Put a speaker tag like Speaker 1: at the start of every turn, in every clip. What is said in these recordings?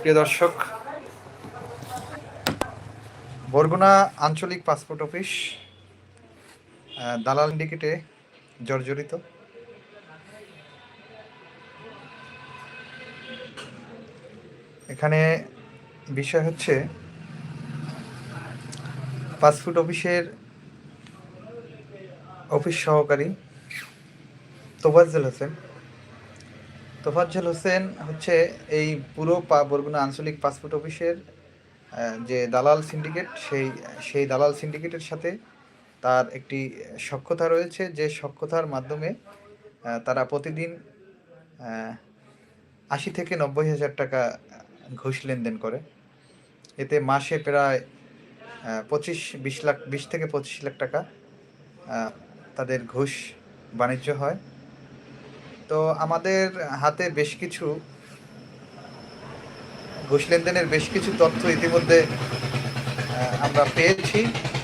Speaker 1: প্রিয় দর্শক, বরগুনা আঞ্চলিক পাসপোর্ট অফিস দালাল সিন্ডিকেটে জর্জরিত। এখানে বিষয় হচ্ছে, পাসপোর্ট অফিসের অফিস সহকারী তোফাজ্জল হোসেন। তোফাজ্জল হোসেন হচ্ছে এই পুরো বরগুনা আঞ্চলিক পাসপোর্ট অফিসের যে দালাল সিন্ডিকেট, সেই সেই দালাল সিন্ডিকেটের সাথে তার একটি সক্ষতা রয়েছে, যে সক্ষতার মাধ্যমে তারা প্রতিদিন আশি থেকে নব্বই হাজার টাকা ঘুষ লেনদেন করে। এতে মাসে প্রায় পঁচিশ, বিশ লাখ, বিশ থেকে পঁচিশ লাখ টাকা তাদের ঘুষ বাণিজ্য হয়। তো আমাদের হাতে বেশ কিছু ঘুষ লেনদেনের বেশ কিছু তথ্য ইতিমধ্যে আমরা পেয়েছি,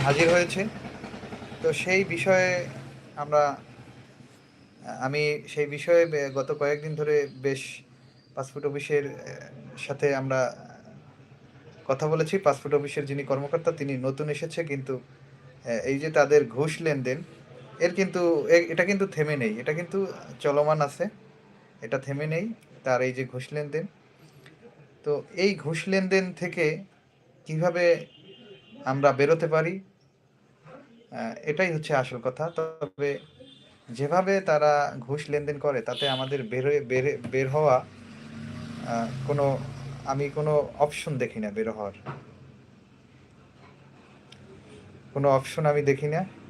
Speaker 1: হাজির হয়েছে। তো সেই বিষয়ে আমরা আমি সেই বিষয়ে গত কয়েকদিন ধরে বেশ পাসপোর্ট অফিসের সাথে আমরা কথা বলেছি। পাসপোর্ট অফিসের যিনি কর্মকর্তা, তিনি নতুন এসেছে, কিন্তু এই যে তাদের ঘুষ লেনদেন এর কিন্তু এটা কিন্তু থেমে নেই। এটা কিন্তু চলমান আছে। এটা থেমে নেই। তার এই যে ঘুষ লেনদেন। তো এই ঘুষ লেনদেন থেকে কীভাবে আমরা বেরোতে পারি এটাই হচ্ছে আসল কথা। তবে যেভাবে তারা ঘুষ লেনদেন করে, তাতে আমাদের বের হয়ে- বের বের হওয়া কোনো, আমি কোনো অপশন দেখি না বের হওয়ার। কোনো অপশন আমি দেখি না।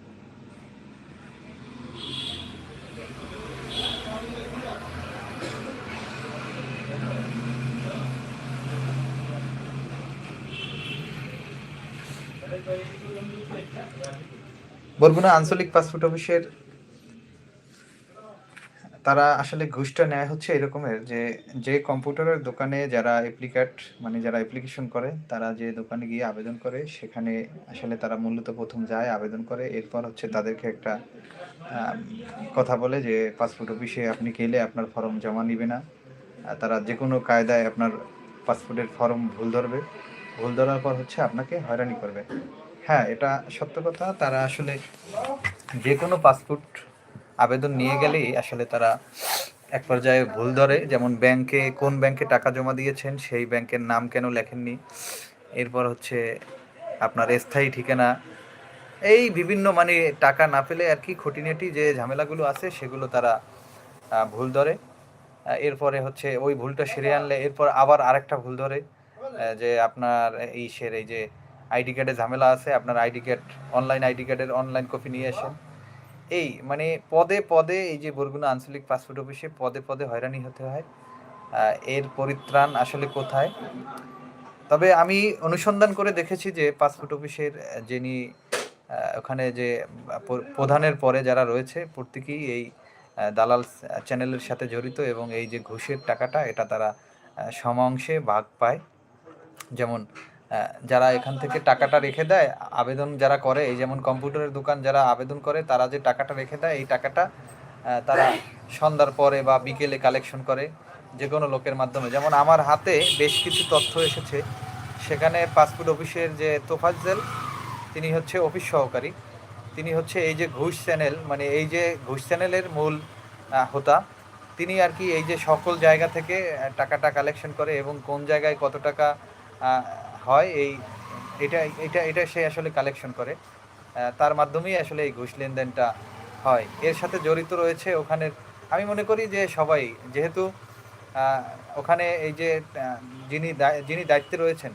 Speaker 1: বরগুনা আঞ্চলিক পাসপোর্ট অফিসের তারা আসলে ঘুষটা নেয় হচ্ছে এরকমের যে যে কম্পিউটারের দোকানে যারা অ্যাপ্লিকেট মানে যারা অ্যাপ্লিকেশন করে, তারা যে দোকানে গিয়ে আবেদন করে, সেখানে আসলে তারা মূলত প্রথম যায়, আবেদন করে। এরপর হচ্ছে তাদেরকে একটা কথা বলে যে পাসপোর্ট অফিসে আপনি গেলে আপনার ফর্ম জমা নিবে না। তারা যে কোনো কায়দায় আপনার পাসপোর্টের ফর্ম ভুল ধরবে। ভুল ধরার পর হচ্ছে আপনাকে হয়রানি করবে। হ্যাঁ এটা সত্য কথা। তারা আসলে যে কোনো পাসপোর্ট আবেদন নিয়ে গেলেই আসলে তারা এক পর্যায়ে ভুল ধরে। যেমন ব্যাংকে, কোন ব্যাংকে টাকা জমা দিয়েছেন, সেই ব্যাংকের নাম কেন লেখেননি? এরপর হচ্ছে আপনার স্থায়ী ঠিকানা। এই বিভিন্ন মানে টাকা না পেলে আর কি খুঁটিনাটি যে ঝামেলাগুলো আছে, সেগুলো তারা ভুল ধরে। এরপরে হচ্ছে ওই ভুলটা সেরে আনলে এরপর আবার আরেকটা ভুল ধরে যে আপনার এই সের এই যে আইডি কার্ডে ঝামেলা আছে, আপনার আইডি কার্ড অনলাইন আইডি কার্ডের অনলাইন কপি নিয়ে আসেন। এই মানে পদে পদে এই যে বরগুনা আঞ্চলিক পাসপোর্ট অফিসে পদে পদে হয়রানি হতে হয়। এর পরিত্রাণ আসলে কোথায়? তবে আমি অনুসন্ধান করে দেখেছি যে পাসপোর্ট অফিসের যিনি ওখানে যে প্রধানের পরে যারা রয়েছে, প্রত্যেকেই এই দালাল চ্যানেলের সাথে জড়িত এবং এই যে ঘুষের টাকাটা, এটা তারা সম অংশে ভাগ পায়। যেমন যারা এখান থেকে টাকাটা রেখে দেয়, আবেদন যারা করে, এই যেমন কম্পিউটারের দোকান যারা আবেদন করে, তারা যে টাকাটা রেখে দেয়, এই টাকাটা তারা সন্ধ্যার পরে বা বিকেলে কালেকশন করে যে কোনো লোকের মাধ্যমে। যেমন আমার হাতে বেশ কিছু তথ্য এসেছে। সেখানে পাসপোর্ট অফিসের যে তোফাজ্জেল, তিনি হচ্ছে অফিস সহকারী। তিনি হচ্ছে এই যে ঘুষ চ্যানেল মানে এই যে ঘুষ চ্যানেলের মূল হোতা। তিনি আর কি এই যে সকল জায়গা থেকে টাকাটা কালেকশন করে এবং কোন জায়গায় কত টাকা হয় এই, এটা এটা এটা সে আসলে কালেকশন করে। তার মাধ্যমেই আসলে এই ঘুষ লেনদেনটা হয়। এর সাথে জড়িত রয়েছে ওখানের, আমি মনে করি যে সবাই, যেহেতু ওখানে এই যে যিনি যিনি দায়িত্বে রয়েছেন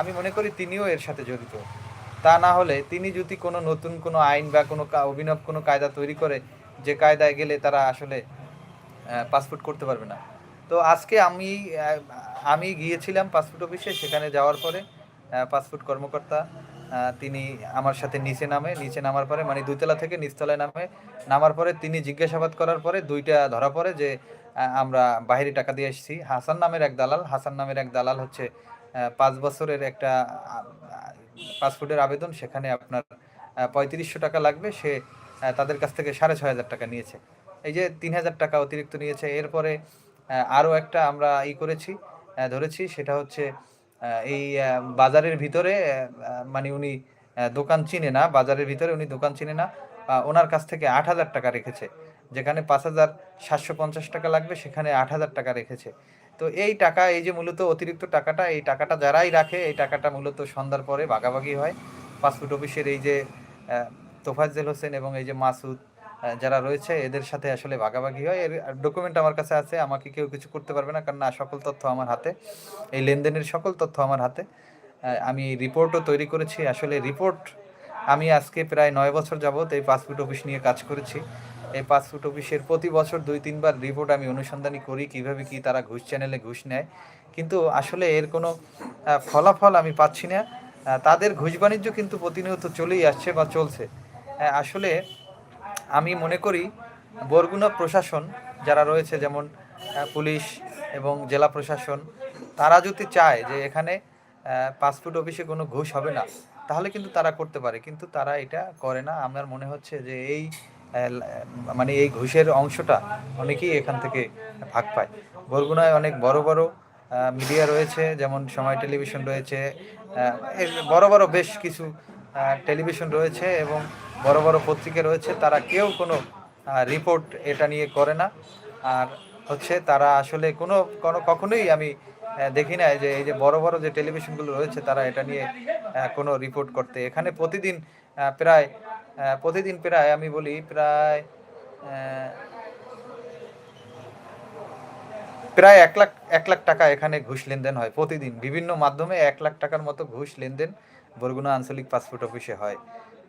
Speaker 1: আমি মনে করি তিনিও এর সাথে জড়িত। তা না হলে তিনি যদি কোনো নতুন কোনো আইন বা কোনো অভিনব কোনো কায়দা তৈরি করে, যে কায়দায় গেলে তারা আসলে পাসপোর্ট করতে পারবে না। তো আজকে আমি আমি গিয়েছিলাম পাসপোর্ট অফিসে, সেখানে যাওয়ার পরে পাসপোর্ট কর্মকর্তা তিনি আমার সাথে নিচে নামে, নিচে নামার পরে মানে দুইতলা থেকে নিচতলায় নামে, নামার পরে তিনি জিজ্ঞাসাবাদ করার পরে দুইটা ধরা পড়ে যে আমরা বাইরে টাকা দিয়ে এসেছি। হাসান নামের এক দালাল, হাসান নামের এক দালাল হচ্ছে পাঁচ বছরের একটা পাসপোর্টের আবেদন, সেখানে আপনার পঁয়ত্রিশশো টাকা লাগবে, সে তাদের কাছ থেকে সাড়ে ছয় হাজার টাকা নিয়েছে। এই যে তিন হাজার টাকা অতিরিক্ত নিয়েছে, এরপরে আরও একটা আমরা ই করেছি ধরেছি সেটা হচ্ছে এই বাজারের ভিতরে মানে উনি দোকান চিনে না, বাজারের ভিতরে উনি দোকান চিনে না। ওনার কাছ থেকে ৳৮,০০০ রেখেছে। যেখানে ৳৫,৭৫০ লাগবে সেখানে ৳৮,০০০ রেখেছে। তো এই টাকা এই যে মূলত অতিরিক্ত টাকাটা, এই টাকাটা যারাই রাখে এই টাকাটা মূলত সন্ধ্যার পরে ভাগাভাগি হয়। পাসপোর্ট অফিসের এই যে তোফাজ্জেল হোসেন এবং এই যে মাসুদ যারা রয়েছে, এদের সাথে আসলে ভাগাভাগি হয়। এর ডকুমেন্ট আমার কাছে আছে। আমাকে কেউ কিছু করতে পারবে না। কারণ না, সকল তথ্য আমার হাতে। এই লেনদেনের সকল তথ্য আমার হাতে। আমি রিপোর্টও তৈরি করেছি। আসলে রিপোর্ট আমি আজকে প্রায় নয় বছর যাবত এই পাসপোর্ট অফিস নিয়ে কাজ করেছি। এই পাসপোর্ট অফিসের প্রতি বছর দুই, তিনবার রিপোর্ট আমি অনুসন্ধানী করি, কীভাবে কি তারা ঘুষ চ্যানেলে ঘুষ নেয়। কিন্তু আসলে এর কোনো ফলাফল আমি পাচ্ছি না। তাদের ঘুষ বাণিজ্য কিন্তু প্রতিনিয়ত চলেই আসছে বা চলছে। আসলে আমি মনে করি বরগুনা প্রশাসন যারা রয়েছে যেমন পুলিশ এবং জেলা প্রশাসন তারা যদি চায় যে এখানে পাসপোর্ট অফিসে কোনো ঘুষ হবে না, তাহলে কিন্তু তারা করতে পারে। কিন্তু তারা এটা করে না। আমার মনে হচ্ছে যে এই মানে এই ঘুষের অংশটা অনেকেই এখান থেকে ভাগ পায়। বরগুনায় অনেক বড়, বড় মিডিয়া রয়েছে যেমন সময় টেলিভিশন রয়েছে। বড়, বড় বেশ কিছু টেলিভিশন রয়েছে এবং বড়, বড় পত্রিকা রয়েছে। তারা কেউ কোনো রিপোর্ট এটা নিয়ে করে না। আর হচ্ছে তারা আসলে কোনো কোনো কখনোই আমি দেখি নাই যে এই যে বড়, বড় যে টেলিভিশনগুলো রয়েছে তারা এটা নিয়ে কোনো রিপোর্ট করতে। এখানে প্রতিদিন প্রায় প্রতিদিন প্রায় আমি বলি প্রায় প্রায় এক লাখ এক লাখ টাকা এখানে ঘুষ লেনদেন হয় প্রতিদিন। বিভিন্ন মাধ্যমে এক লাখ টাকার মতো ঘুষ লেনদেন বরগুনা আঞ্চলিক পাসপোর্ট অফিসে হয়।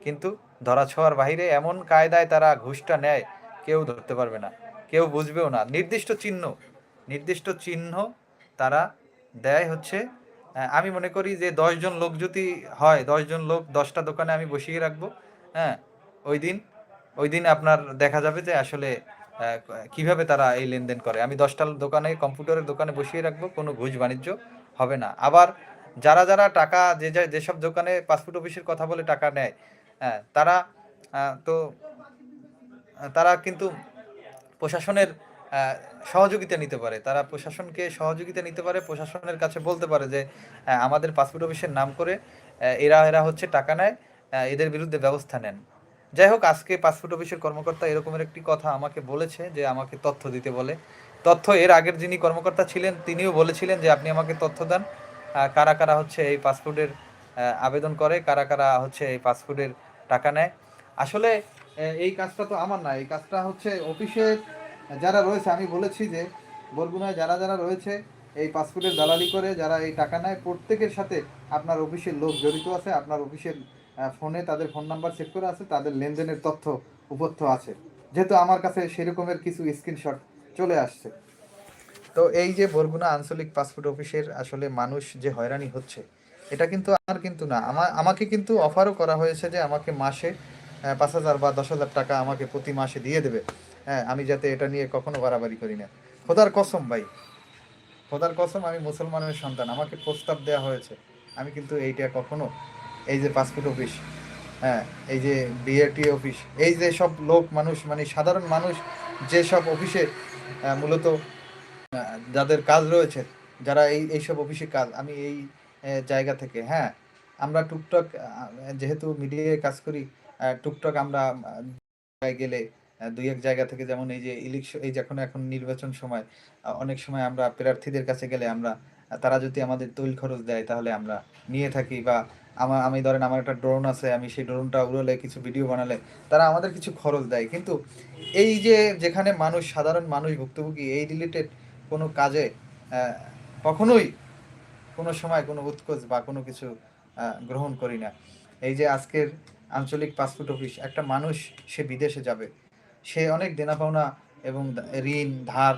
Speaker 1: কিন্তু ধরা-ছোঁয়ার বাহিরে এমন কায়দায় তারা ঘুষটা নেয় কেউ ধরতে পারবে না। কেউ বুঝবেও না। নির্দিষ্ট চিহ্ন, নির্দিষ্ট চিহ্ন তারা দেয় হচ্ছে আমি মনে করি যে ১০ জন লোক যদি হয়, দশজন লোক দশটা দোকানে আমি বসিয়ে রাখব। হ্যাঁ? ওই দিন ওই দিন আপনার দেখা যাবে যে আসলে কীভাবে তারা এই লেনদেন করে। আমি দশটা দোকানে কম্পিউটারের দোকানে বসিয়ে রাখব। কোনো ঘুষ বাণিজ্য হবে না। আবার যারা, যারা টাকা যা যেসব দোকানে পাসপোর্ট অফিসের কথা বলে টাকা নেয়, হ্যাঁ? তারা তো তারা কিন্তু প্রশাসনের সহযোগিতা নিতে পারে। তারা প্রশাসনকে সহযোগিতা নিতে পারে। প্রশাসনের কাছে বলতে পারে যে আমাদের পাসপোর্ট অফিসের নাম করে এরা, এরা হচ্ছে টাকা নেয়। এদের বিরুদ্ধে ব্যবস্থা নেন। যাই হোক আজকে পাসপোর্ট অফিসের কর্মকর্তা এরকমের একটি কথা আমাকে বলেছে যে আমাকে তথ্য দিতে বলে। তথ্য এর আগের যিনি কর্মকর্তা ছিলেন তিনিও বলেছিলেন যে আপনি আমাকে তথ্য দেন। কারা, কারা হচ্ছে এই পাসপোর্টের আবেদন করে, কারা, কারা হচ্ছে এই পাসপোর্টের টাকা নেয়। আসলে এই কাজটা তো আমার না। এই কাজটা হচ্ছে অফিসের যারা রয়েছে আমি বলেছি যে বরগুনায় যারা, যারা রয়েছে এই পাসপোর্টের দালালি করে যারা এই টাকা নেয় প্রত্যেকের সাথে আপনার অফিসের লোক জড়িত আছে। আপনার অফিসের ফোনে তাদের ফোন নাম্বার সেভ করা আছে। তাদের লেনদেনের তথ্য উপথ্য আছে। যেহেতু আমার কাছে সেরকমের কিছু স্ক্রিনশট চলে আসছে। তো এই যে বরগুনা আঞ্চলিক পাসপোর্ট অফিসের আসলে মানুষ যে হয়রানি হচ্ছে, এটা কিন্তু আমার কিন্তু না। আমা আমাকে কিন্তু অফারও করা হয়েছে যে আমাকে মাসে পাঁচ হাজার বা ১০,০০০ টাকা আমাকে প্রতি মাসে দিয়ে দেবে। হ্যাঁ? আমি যাতে এটা নিয়ে কখনো বাড়াবাড়ি করি না। খোদার কসম ভাই। খোদার কসম আমি মুসলমানের সন্তান। আমাকে প্রস্তাব দেওয়া হয়েছে। আমি কিন্তু এইটা কখনো এই যে পাসপোর্ট অফিস, হ্যাঁ? এই যে বিআরটি অফিস, এই যে সব লোক মানুষ মানে সাধারণ মানুষ যেসব অফিসে মূলত যাদের কাজ রয়েছে, যারা এই এইসব অফিসে কাজ আমি এই জায়গা থেকে, হ্যাঁ? আমরা টুকটাক যেহেতু মিডিয়ায় কাজ করি, টুকটাক আমরা গেলে আ ২-১ জায়গা থেকে যেমন এই যে ইলেকশ এই যে এখন, নির্বাচন সময় অনেক সময় আমরা প্রার্থীদের কাছে গেলে আমরা তারা যদি আমাদের তৈল খরচ দেয় তাহলে আমরা নিয়ে থাকি বা আমা আমি ধরেন আমার একটা ড্রোন আছে। আমি সেই ড্রোনটা উড়ালে কিছু ভিডিও বানালে তারা আমাদের কিছু খরচ দেয়। কিন্তু এই যে যেখানে মানুষ সাধারণ মানুষ ভুক্তভোগী এই রিলেটেড কোনো কাজে কখনোই কোনো সময় কোনো উৎকোচ বা কোনো কিছু গ্রহণ করি না। এই যে আজকের আঞ্চলিক পাসপোর্ট অফিস একটা মানুষ সে বিদেশে যাবে। সে অনেক দেনা-পাওনা এবং ঋণ, ধার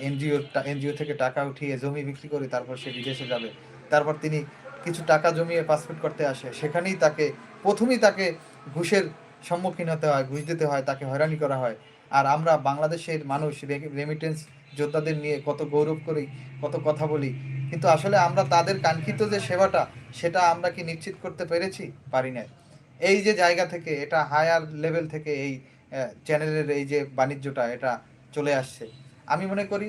Speaker 1: এনজিও এনজিও থেকে টাকা উঠিয়ে জমি বিক্রি করে তারপর সে বিদেশে যাবে। তারপর তিনি কিছু টাকা জমিয়ে পাসপোর্ট করতে আসে। সেখানেই তাকে প্রথমেই তাকে ঘুষের সম্মুখীন হতে হয়, ঘুষ দিতে হয়, তাকে হয়রানি করা হয়। আর আমরা বাংলাদেশের মানুষ রেমিটেন্স যোদ্ধাদের নিয়ে কত গৌরব করি, কত কথা বলি। কিন্তু আসলে আমরা তাদের কাঙ্ক্ষিত যে সেবাটা, সেটা আমরা কি নিশ্চিত করতে পেরেছি? পারি নাই। এই যে জায়গা থেকে, এটা হায়ার লেভেল থেকে এই চ্যানেলের এই যে বাণিজ্যটা, এটা চলে আসছে। আমি মনে করি,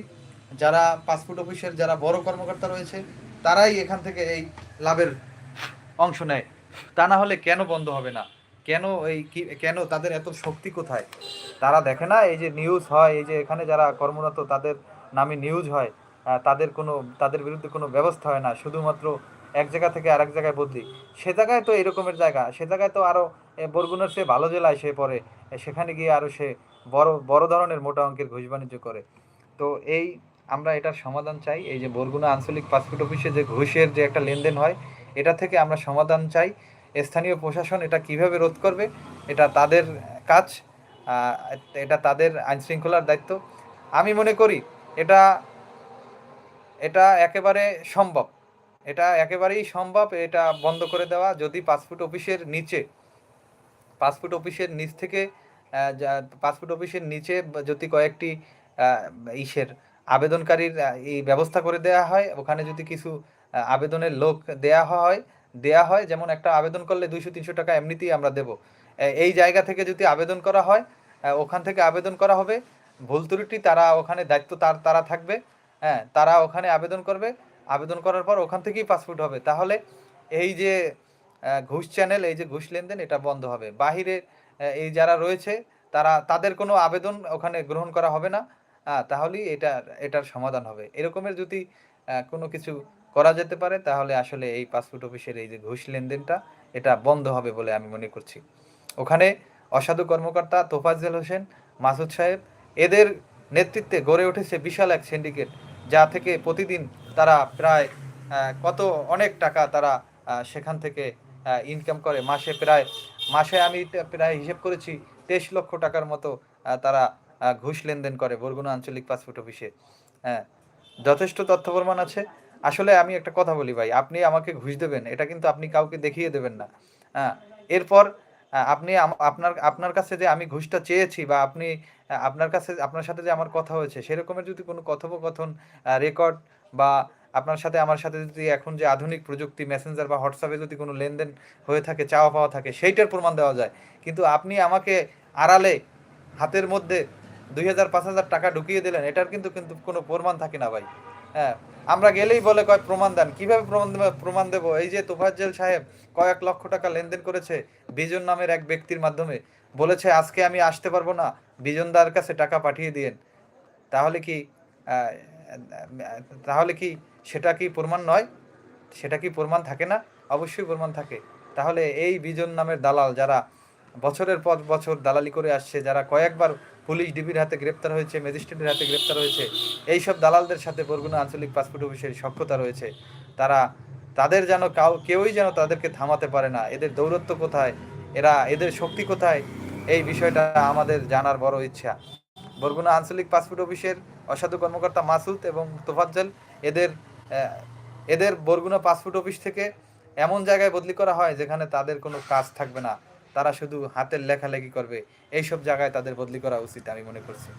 Speaker 1: যারা পাসপোর্ট অফিসের যারা বড় কর্মকর্তা রয়েছে, তারাই এখান থেকে এই লাভের অংশ নেয় তা না হলে কেন বন্ধ হবে না কেন এই কি, কেন তাদের এত শক্তি কোথায় তারা দেখে না, এই যে নিউজ হয়, এই যে এখানে যারা কর্মরত, তাদের নামে নিউজ হয় তাদের কোনো, তাদের বিরুদ্ধে কোনো ব্যবস্থা হয় না, শুধুমাত্র এক জায়গা থেকে আরেক জায়গায় বদলি। সে জায়গায় তো এরকমের জায়গা, সে জায়গায় তো আরও বরগুনার সে ভালো জেলায় সে পড়ে সেখানে গিয়ে আরও সে বড় বড় ধরনের মোটা অঙ্কের ঘুষ বাণিজ্য করে। তো এই আমরা এটার সমাধান চাই, এই যে বরগুনা আঞ্চলিক পাসপোর্ট অফিসে যে ঘুষের যে একটা লেনদেন হয়, এটা থেকে আমরা সমাধান চাই। স্থানীয় প্রশাসন এটা কীভাবে রোধ করবে, এটা তাদের কাজ এটা তাদের আইন শৃঙ্খলার দায়িত্ব। আমি মনে করি এটা এটা একেবারে সম্ভব। এটা একেবারেই সম্ভব, এটা বন্ধ করে দেওয়া। যদি পাসপোর্ট অফিসের নিচে পাসপোর্ট অফিসের নিচ থেকে পাসপোর্ট অফিসের নিচে যদি কয়েকটি ইসের আবেদনকারীর এই ব্যবস্থা করে দেওয়া হয়, ওখানে যদি কিছু আবেদনের লোক দেয়া হয় দেয়া হয়, যেমন একটা আবেদন করলে দুইশো, তিনশো টাকা এমনিতেই আমরা দেব। এই জায়গা থেকে যদি আবেদন করা হয় ওখান থেকে আবেদন করা হবে। ভুল ত্রুটি, তারা ওখানে দায়িত্ব তার, তারা থাকবে। হ্যাঁ তারা ওখানে আবেদন করবে। আবেদন করার পর ওখান থেকেই পাসপোর্ট হবে। তাহলে এই যে ঘুষ চ্যানেল এই যে ঘুষ লেনদেন, এটা বন্ধ হবে। বাহিরে এই যারা রয়েছে, তারা, তাদের কোনো আবেদন ওখানে গ্রহণ করা হবে না। তাহলেই এটা, এটার সমাধান হবে। এরকমের যদি কোনো কিছু করা যেতে পারে, তাহলে আসলে এই পাসপোর্ট অফিসের এই যে ঘুষ লেনদেনটা, এটা বন্ধ হবে বলে আমি মনে করছি। ওখানে অসাধু কর্মকর্তা তোফাজ্জল হোসেন, মাসুদ সাহেব, এদের নেতৃত্বে গড়ে উঠেছে বিশাল এক সিন্ডিকেট যা থেকে প্রতিদিন তারা প্রায় কত অনেক টাকা তারা সেখান থেকে ইনকাম করে। মাসে প্রায়, মাসে আমি প্রায় হিসেব করেছি, তেইশ লক্ষ টাকার মতো তারা ঘুষ লেনদেন করে বরগুনা আঞ্চলিক পাসপোর্ট অফিসে। হ্যাঁ যথেষ্ট তথ্য প্রমাণ আছে। আসলে আমি একটা কথা বলি ভাই, আপনি আমাকে ঘুষ দেবেন, এটা কিন্তু আপনি কাউকে দেখিয়ে দেবেন না। হ্যাঁ এরপর আপনি আপনার আপনার কাছে যে আমি ঘুষটা চেয়েছি বা আপনি আপনার কাছে আপনার সাথে যে আমার কথা হয়েছে, সেরকমের যদি কোনো কথোপকথন রেকর্ড বা আপনার সাথে, আমার সাথে যদি এখন যে আধুনিক প্রযুক্তি মেসেঞ্জার বা হোয়াটসঅ্যাপে যদি কোনো লেনদেন হয়ে থাকে, চাওয়া পাওয়া থাকে, সেইটার প্রমাণ দেওয়া যায়। কিন্তু আপনি আমাকে আড়ালে হাতের মধ্যে দুই হাজার, পাঁচ হাজার টাকা ঢুকিয়ে দিলেন, এটার কিন্তু কিন্তু কোনো প্রমাণ থাকে না ভাই। হ্যাঁ আমরা গেলেই বলে কয় প্রমাণ দেন। কীভাবে প্রমাণ প্রমাণ দেবো? এই যে তোফাজ্জেল সাহেব কয়েক লক্ষ টাকা লেনদেন করেছে, বিজন নামের এক ব্যক্তির মাধ্যমে। বলেছে, আজকে আমি আসতে পারব না। বিজনদার কাছে টাকা পাঠিয়ে দিয়েন। তাহলে কি তাহলে কি সেটা কি প্রমাণ নয়? সেটা কি প্রমাণ থাকে না? অবশ্যই প্রমাণ থাকে। তাহলে এই বিজন নামের দালাল যারা বছরের পর বছর দালালি করে আসছে, যারা কয়েকবার পুলিশ ডিবির হাতে গ্রেপ্তার হয়েছে, ম্যাজিস্ট্রেটের হাতে গ্রেপ্তার হয়েছে এই সব দালালদের সাথে বরগুনা আঞ্চলিক পাসপোর্ট অফিসের সক্ষতা রয়েছে। তারা, তাদের যেন কাউ, কেউই যেন তাদেরকে থামাতে পারে না। এদের দৌরত্ব কোথায়? এরা, এদের শক্তি কোথায়? এই বিষয়টা আমাদের জানার বড় ইচ্ছা। বরগুনা আঞ্চলিক পাসপোর্ট অফিসের অসাধু কর্মকর্তা মাসুদ এবং তোফাজ্জল, এদের এদের বরগুনা পাসপোর্ট অফিস থেকে এমন জায়গায় বদলি করা হয় যেখানে তাদের কোনো কাজ থাকবে না। তারা শুধু হাতের লেখালেখি করবে। এইসব জায়গায় তাদের বদলি করা উচিত আমি মনে করছি।